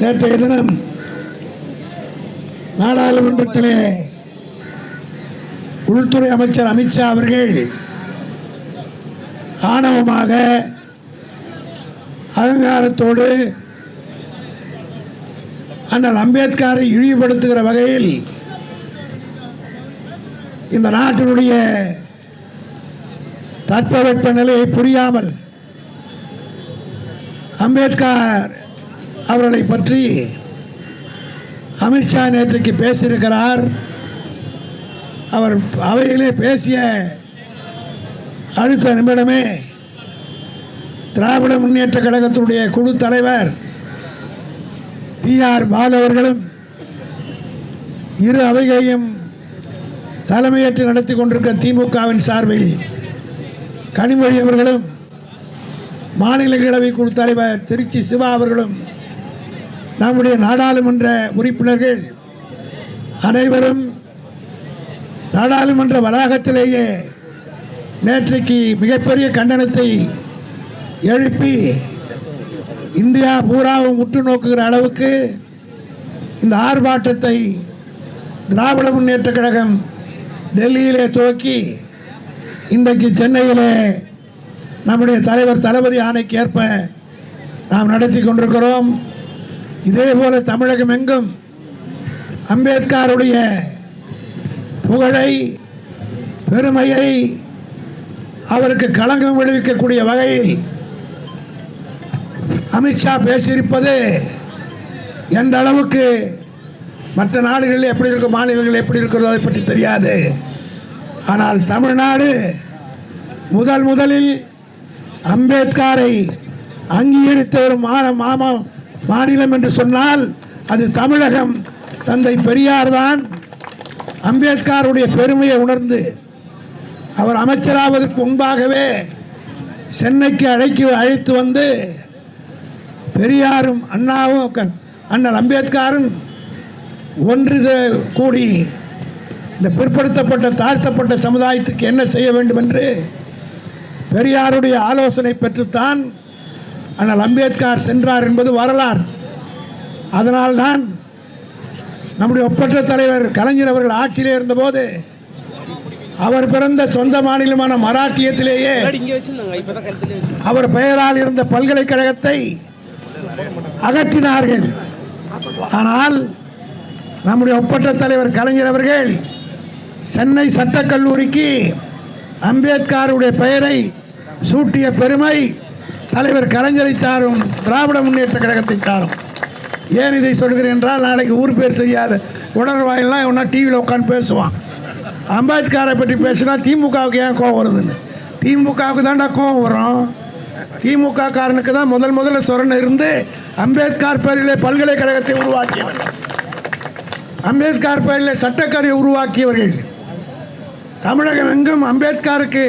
நேற்றைய தினம் நாடாளுமன்றத்திலே உள்துறை அமைச்சர் அமித்ஷா அவர்கள் ஆணவமாக அகங்காரத்தோடு அண்ணல் அம்பேத்கரை இழிவுபடுத்துகிற வகையில் இந்த நாட்டினுடைய தட்பவெட்ப நிலையை புரியாமல் அம்பேத்கர் அவர்களை பற்றி அமித்ஷா நேற்றைக்கு பேசியிருக்கிறார். அவர் அவையிலே பேசிய அடுத்த நிமிடமே திராவிட முன்னேற்ற கழகத்தினுடைய குழு தலைவர் பி ஆர் பால் அவர்களும் இரு அவைகளையும் தலைமையேற்று நடத்தி கொண்டிருக்கிற திமுகவின் சார்பில் கனிமொழி அவர்களும் மாநிலங்களவை குழு தலைவர் திருச்சி சிவா அவர்களும் நம்முடைய நாடாளுமன்ற உறுப்பினர்கள் அனைவரும் நாடாளுமன்ற வளாகத்திலேயே நேற்றைக்கு மிகப்பெரிய கண்டனத்தை எழுப்பி இந்தியா பூராவும் உற்று நோக்குகிற அளவுக்கு இந்த ஆர்ப்பாட்டத்தை திராவிட முன்னேற்ற கழகம் டெல்லியிலே துவக்கி இன்றைக்கு சென்னையிலே நம்முடைய தலைவர் தளபதி ஆணைக்கு ஏற்ப நாம் நடத்தி கொண்டிருக்கிறோம். இதே போல தமிழகம் எங்கும் அம்பேத்கருடைய புகழை பெருமையை அவருக்கு களங்கம் விளைவிக்கக்கூடிய வகையில் அமித்ஷா பேசியிருப்பது எந்த அளவுக்கு மற்ற நாடுகளில் எப்படி இருக்கும் மாநிலங்கள் எப்படி இருக்கிறதோ அதை பற்றி தெரியாது. ஆனால் தமிழ்நாடு முதல் முதலில் அம்பேத்கரை அங்கீகரித்த ஒரு மா மாமா மாநிலம் என்று சொன்னால் அது தமிழகம். தந்தை பெரியார் தான் அம்பேத்கருடைய பெருமையை உணர்ந்து அவர் அமைச்சராவதற்கு முன்பாகவே சென்னைக்கு அழைக்கி அழைத்து வந்து பெரியாரும் அண்ணாவும் அண்ணல் அம்பேத்கரும் ஒன்று கூடி இந்த பிற்படுத்தப்பட்ட தாழ்த்தப்பட்ட சமுதாயத்துக்கு என்ன செய்ய வேண்டும் என்று பெரியாருடைய ஆலோசனை பெற்றுத்தான் அண்ணல் அம்பேத்கர் சென்றார் என்பது வரலாறு. அதனால்தான் நம்முடைய ஒப்பற்ற தலைவர் கலைஞர் அவர்கள் ஆட்சியிலே இருந்தபோது அவர் பிறந்த சொந்த மாநிலமான மராட்டியத்திலேயே அவர் பெயரால் இருந்த பல்கலைக்கழகத்தை அகற்றினார்கள். ஆனால் நம்முடைய ஒப்பற்ற தலைவர் கலைஞர் அவர்கள் சென்னை சட்டக்கல்லூரிக்கு அம்பேத்கருடைய பெயரை சூட்டிய பெருமை தலைவர் கலைஞரை சாரும் திராவிட முன்னேற்ற கழகத்தை சாரும் ஏன் இதை சொல்கிறேன் என்றால் நாளைக்கு ஊர் பேர் தெரியாத உணர்வாயெல்லாம் ஒன்றா டிவியில் உட்காந்து பேசுவான். அம்பேத்கரை பற்றி பேசினா திமுகவுக்கு ஏன் கோவம் வருதுன்னு? திமுகவுக்கு தான்டா கோவம் வரும். திமுக காரனுக்கு தான் முதல் முதல்ல சொரணை இருந்து அம்பேத்கர் பேரிலே பல்கலைக்கழகத்தை உருவாக்கியவர். அம்பேத்கர் பேரிலே சட்டக்கரையை உருவாக்கியவர்கள். தமிழகம் எங்கும் அம்பேத்கருக்கு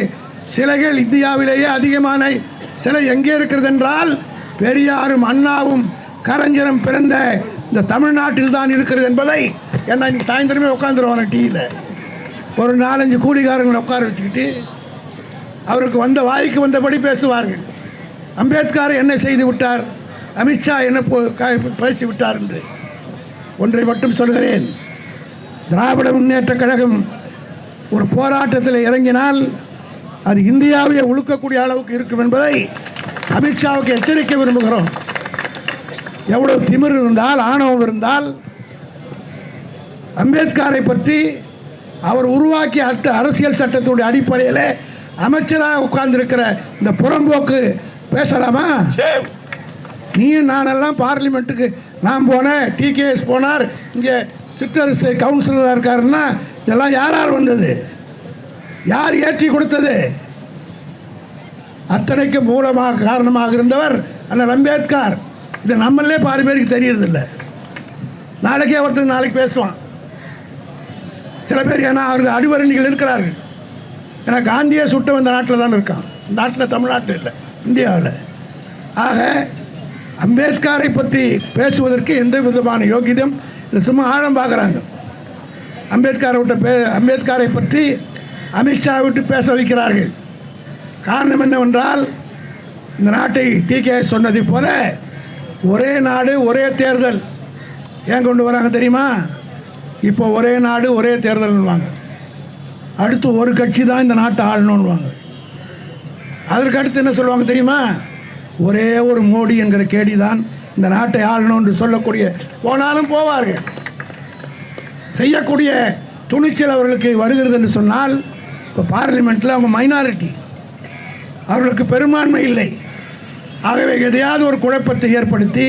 சிலைகள் இந்தியாவிலேயே அதிகமான சிலை எங்கே இருக்கிறது என்றால் பெரியாரும் அண்ணாவும் கலைஞரும் பிறந்த இந்த தமிழ்நாட்டில் தான் இருக்கிறது என்பதை என்ன இன்னைக்கு சாயந்தரமே உட்காந்துருவாங்க டீயில் ஒரு நாலஞ்சு கூலிக்காரங்களை உட்கார வச்சுக்கிட்டு அவருக்கு வந்த வாய்க்கு வந்தபடி பேசுவார்கள். அம்பேத்கர் என்ன செய்து விட்டார்? அமித்ஷா என்ன பேசி விட்டார் என்று. ஒன்றை மட்டும் சொல்கிறேன். திராவிட முன்னேற்ற கழகம் ஒரு போராட்டத்தில் இறங்கினால் அது இந்தியாவையே உழுக்கக்கூடிய அளவுக்கு இருக்கும் என்பதை அமித்ஷாவுக்கு எச்சரிக்க விரும்புகிறோம். எவ்வளவு திமிர் இருந்தால் ஆணவம் இருந்தால் அம்பேத்கரை பற்றி அவர் உருவாக்கிய அட்ட அரசியல் சட்டத்துடைய அடிப்படையில் அமைச்சராக உட்கார்ந்திருக்கிற இந்த புறம்போக்கு பேசலாமா? நீயும் நானெல்லாம் பார்லிமெண்ட்டுக்கு நான் போனேன் டிகேஎஸ் போனார் இங்கே சிற்றரசு கவுன்சிலராக இருக்காருன்னா இதெல்லாம் யாரால் வந்தது? யார் ஏற்றி கொடுத்தது? அத்தனைக்கு மூலமாக காரணமாக இருந்தவர் அண்ணல் அம்பேத்கர். இது நம்மளே பாதி பேருக்கு தெரியறதில்ல. நாளைக்கே ஒருத்தர் நாளைக்கு பேசுவான். சில பேர் ஏன்னா அவர்கள் அடிவரணிகள் இருக்கிறார்கள். ஏன்னா காந்தியை சுட்ட இந்த நாட்டில் தான் இருக்கான். இந்த நாட்டில் தமிழ்நாட்டில் இல்லை இந்தியாவில். ஆக அம்பேத்கரை பற்றி பேசுவதற்கு எந்த விதமான யோகியம் இது சும்மா ஆழம் பார்க்குறாங்க. அம்பேத்கரை விட்டு பே அம்பேத்கரை பற்றி அமித்ஷா விட்டு பேச வைக்கிறார்கள். காரணம் என்னவென்றால் இந்த நாட்டை டிகே சொன்னது போல ஒரே நாடு ஒரே தேர்தல். ஏன் கொண்டு வராங்க தெரியுமா? இப்போ ஒரே நாடு ஒரே தேர்தல்னுவாங்க. அடுத்து ஒரு கட்சி தான் இந்த நாட்டை ஆளணுன்னுவாங்க அதற்கு அடுத்து என்ன சொல்லுவாங்க தெரியுமா? ஒரே ஒரு மோடி என்கிற கேடி தான் இந்த நாட்டை ஆளணும் என்று சொல்லக்கூடிய போனாலும் போவார்கள். செய்யக்கூடிய துணிச்சல் அவர்களுக்கு வருகிறது என்று சொன்னால் இப்போ பார்லிமெண்ட்டில் அவங்க மைனாரிட்டி அவர்களுக்கு பெரும்பான்மை இல்லை. ஆகவே எதையாவது ஒரு குழப்பத்தை ஏற்படுத்தி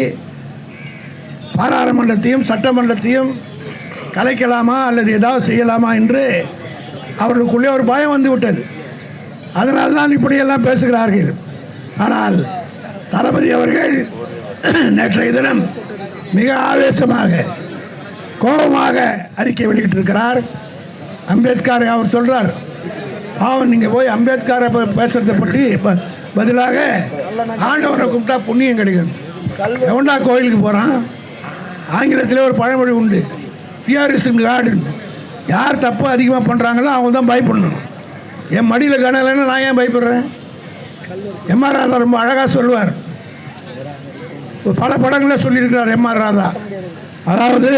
பாராளுமன்றத்தையும் சட்டமன்றத்தையும் கலைக்கலாமா அல்லது ஏதாவது செய்யலாமா என்று அவர்களுக்குள்ளே ஒரு பயம் வந்துவிட்டது அதனால் தான் இப்படியெல்லாம் பேசுகிறார்கள். ஆனால் தளபதி அவர்கள் நேற்றைய தினம் மிக ஆவேசமாக கோபமாக அறிக்கை வெளியிட்டிருக்கிறார். அம்பேத்கர் அவர் சொல்கிறார் பாவம் நீங்கள் போய் அம்பேத்கரை பேசுகிறத பற்றி பதிலாக ஆண்டவனை கும்பிட்டா புண்ணியம் கிடைக்கும். எவன்டா கோயிலுக்கு போகிறான் ஆங்கிலத்தில் ஒரு பழமொழி உண்டு. ஃபியரிஸ் இன் கார்டன் யார் தப்பு அதிகமாக பண்ணுறாங்களோ அவங்க தான் பயப்படணும். என் மடியில் காணலைன்னா நான் ஏன் பயப்படுறேன்? எம்ஆர் ராதா ரொம்ப அழகாக சொல்லுவார். பல படங்களில் சொல்லியிருக்கிறார் எம்ஆர் ராதா. அதாவது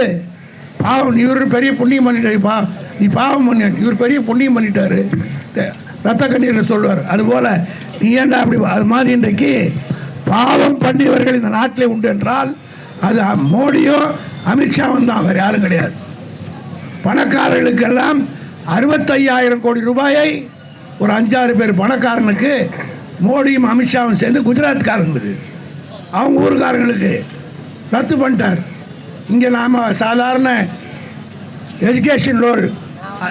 பாவம் நீ இவர் பெரிய புண்ணியம் பண்ணிட்டாரு. பா நீ பாவம் பண்ணி. இவர் பெரிய புண்ணியம் பண்ணிட்டாரு. ரத்த கண்ணீர் சொல்லுவார். அதுபோல் நீ ஏன்டா அப்படி அது மாதிரி இன்றைக்கு பாவம் பண்ணியவர்கள் இந்த நாட்டிலே உண்டு என்றால் அது மோடியும் அமித்ஷாவும் தான் வேறு யாரும் கிடையாது. பணக்காரர்களுக்கெல்லாம் அறுபத்தையாயிரம் கோடி ரூபாயை ஒரு அஞ்சாறு பேர் பணக்காரனுக்கு மோடியும் அமித்ஷாவும் சேர்ந்து குஜராத்காரங்களுக்கு அவங்க ஊருக்காரங்களுக்கு ரத்து பண்ணிட்டார். இங்கே நாம் சாதாரண எஜுகேஷன் லோன்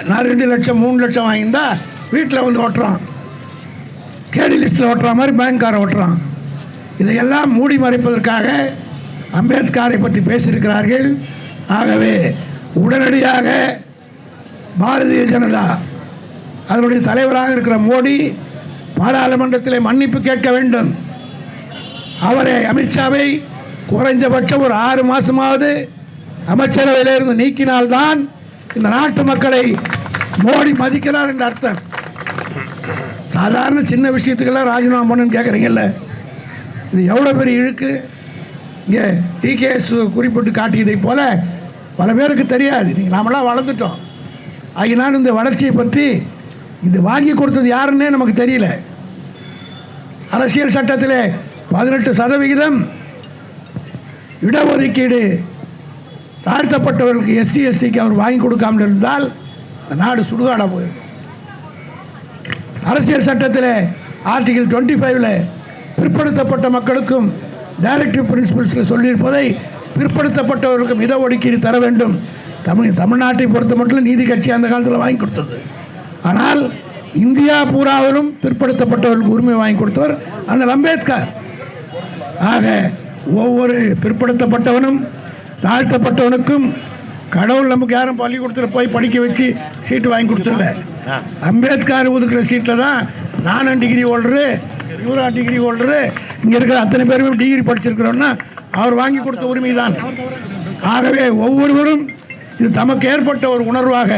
நான் ரெண்டு லட்சம் மூணு லட்சம் வாங்கியிருந்தால் வீட்டில் வந்து ஓட்டுறான். கேடி லிஸ்ட்டில் ஓட்டுற மாதிரி பேங்க்காரை ஓட்டுறான். இதையெல்லாம் மூடி மறைப்பதற்காக அம்பேத்கரை பற்றி பேசியிருக்கிறார்கள். ஆகவே உடனடியாக பாரதிய ஜனதா அதனுடைய தலைவராக இருக்கிற மோடி பாராளுமன்றத்தில் மன்னிப்பு கேட்க வேண்டும். அவரை அமித்ஷாவை குறைந்தபட்சம் ஒரு ஆறு மாதமாவது அமைச்சரவையிலிருந்து நீக்கினால்தான் இந்த நாட்டு மக்களை மோடி மதிக்கிறார் என்ற அர்த்தம். சாதாரண சின்ன விஷயத்துக்கெல்லாம் ராஜினாமா பண்ணுன்னு கேட்குறீங்கல்ல இது எவ்வளோ பெரிய இழுக்கு? இங்கே டிகேஎஸ் குறிப்பிட்டு காட்டியதை போல பல பேருக்கு தெரியாது. நீங்கள் நாமெல்லாம் வளர்ந்துட்டோம். ஆகினால் இந்த வளர்ச்சியை பற்றி இது வாங்கி கொடுத்தது யாருன்னே நமக்கு தெரியல. அரசியல் சட்டத்திலே பதினெட்டு சதவிகிதம் இடஒதுக்கீடு தாழ்த்தப்பட்டவர்களுக்கு எஸ்சி எஸ்டிக்கு அவர் வாங்கி கொடுக்காமல் இருந்தால் இந்த நாடு சுடுகாடாக போயிருக்கும். அரசியல் சட்டத்தில் ஆர்டிகிள் டுவெண்ட்டி ஃபைவ்ல பிற்படுத்தப்பட்ட மக்களுக்கும் டைரக்டிவ் பிரின்சிபல்ஸில் சொல்லியிருப்பதை பிற்படுத்தப்பட்டவர்களுக்கும் இட ஒதுக்கீடு தர வேண்டும். தமிழ் தமிழ்நாட்டை பொறுத்த மட்டும் நீதி கட்சி அந்த காலத்தில் வாங்கி கொடுத்தது. ஆனால் இந்தியா பூராவிலும் பிற்படுத்தப்பட்டவர்களுக்கு உரிமை வாங்கி கொடுத்தவர் அந்த அம்பேத்கர். ஆக ஒவ்வொரு பிற்படுத்தப்பட்டவனும் தாழ்த்தப்பட்டவனுக்கும் கடவுள் நமக்கு யாரும் பள்ளிக்கூடத்தில் போய் படிக்க வச்சு சீட்டு வாங்கி கொடுத்துருல அம்பேத்கர் ஒதுக்குற சீட்டில் தான் நானும் டிகிரி ஹோல்டரு இவரா டிகிரி ஹோல்டரு இங்கே இருக்கிற அத்தனை பேருமே டிகிரி படிச்சிருக்கிறோன்னா அவர் வாங்கி கொடுத்த உரிமை தான் ஆகவே ஒவ்வொருவரும் இது தமக்கு ஏற்பட்ட ஒரு உணர்வாக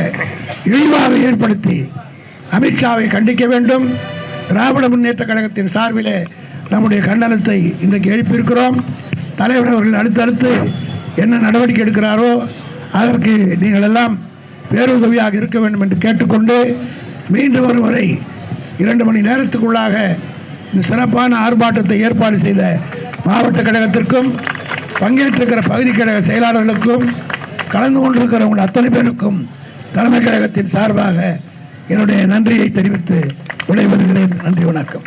இழிவாக ஏற்படுத்தி அமித்ஷாவை கண்டிக்க வேண்டும். திராவிட முன்னேற்ற கழகத்தின் சார்பிலே நம்முடைய கண்டனத்தை இன்றைக்கு எழுப்பியிருக்கிறோம். தலைவர் அவர்கள் அடுத்தடுத்து என்ன நடவடிக்கை எடுக்கிறாரோ அதற்கு நீங்கள் எல்லாம் பேருதவியாக இருக்க வேண்டும் என்று கேட்டுக்கொண்டு மீண்டும் ஒரு முறை இரண்டு மணி நேரத்துக்குள்ளாக இந்த சிறப்பான ஆர்ப்பாட்டத்தை ஏற்பாடு செய்த மாவட்ட கழகத்திற்கும் பங்கேற்றிருக்கிற பகுதி கழக செயலாளர்களுக்கும் கலந்து கொண்டிருக்கிறவங்க அத்தனை பேருக்கும் தலைமை கழகத்தின் சார்பாக என்னுடைய நன்றியை தெரிவித்து விடைபெறுகிறேன். நன்றி வணக்கம்.